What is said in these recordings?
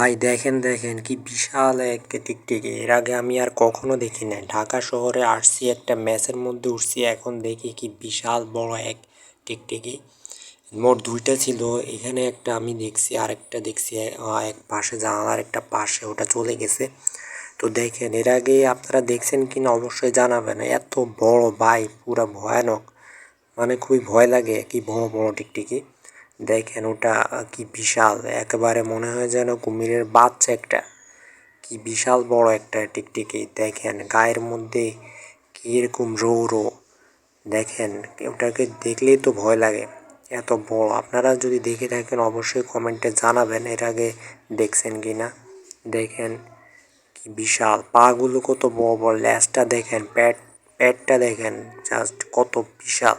ভাই, দেখেন দেখেন, কি বিশাল এক টিকটিকি এর আগে আমি আর কখনো দেখি নাই। ঢাকা শহরে আসছি, একটা ম্যাচের মধ্যে উঠছি, এখন দেখি কি বিশাল বড় এক টিকটিকি মোট দুইটা ছিল, এখানে একটা আমি দেখছি, আরেকটা দেখছি এক পাশে জানালার একটা পাশে, ওটা চলে গেছে। তো দেখেন, এর আগে আপনারা দেখছেন কি না, অবশ্যই জানাবেন। এত বড় ভাই, পুরা ভয়ানক। মানে খুবই ভয় লাগে কি বড় বড় টিকটিকি দেখেন ওটা কি বিশাল, একেবারে মনে হয় যেন কুমিরের বাচ্চা একটা। কি বিশাল বড় একটা টিকটিকি, দেখেন গায়ের মধ্যে কি এরকম রো রো দেখেন, ওটাকে দেখলেই তো ভয় লাগে, এত বড়। আপনারা যদি দেখে থাকেন, অবশ্যই কমেন্টে জানাবেন এর আগে দেখছেন কি না। দেখেন কি বিশাল, পাগুলো কত বড় বড় ল্যাজটা দেখেন, প্যাট, প্যাটটা দেখেন, জাস্ট কত বিশাল।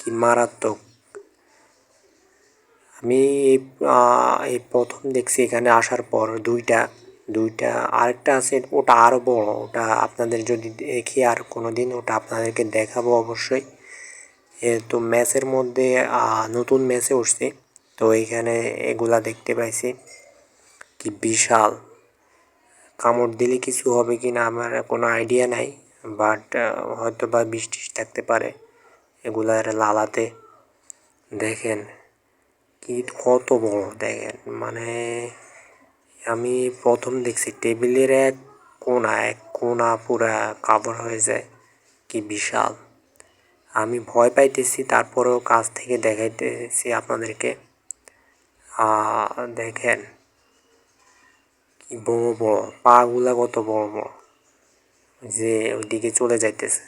কি মারাত্মক। আমি এই প্রথম দেখছি এখানে আসার পর দুইটা দুইটা, আরেকটা আছে, ওটা আরও বড়, ওটা আপনাদের যদি দেখি আর কোনো দিন ওটা আপনাদেরকে দেখাবো অবশ্যই। তো ম্যাচের মধ্যে নতুন ম্যাচে উঠছি, তো এইখানে এগুলা দেখতে পাইছি। কি বিশাল। কামড় দিলে কিছু হবে কি না আমার কোনো আইডিয়া নাই, বাট হয়তো বা বৃষ্টি থাকতে পারে, এগুলার লালাতে। দেখেন কি কত বড়? দেখেন মানে আমি প্রথম দেখছি টেবিলের এক কোনা এক কোণা পুরা কাভার হয়ে যায়। কি বিশাল। আমি ভয় পাইতেছি, তারপরেও কাছ থেকে দেখাইতেছি আপনাদেরকে। দেখেন, কি বড় বড় পাগুলা কত বড় বড়, যে ওইদিকে চলে যাইতেছে।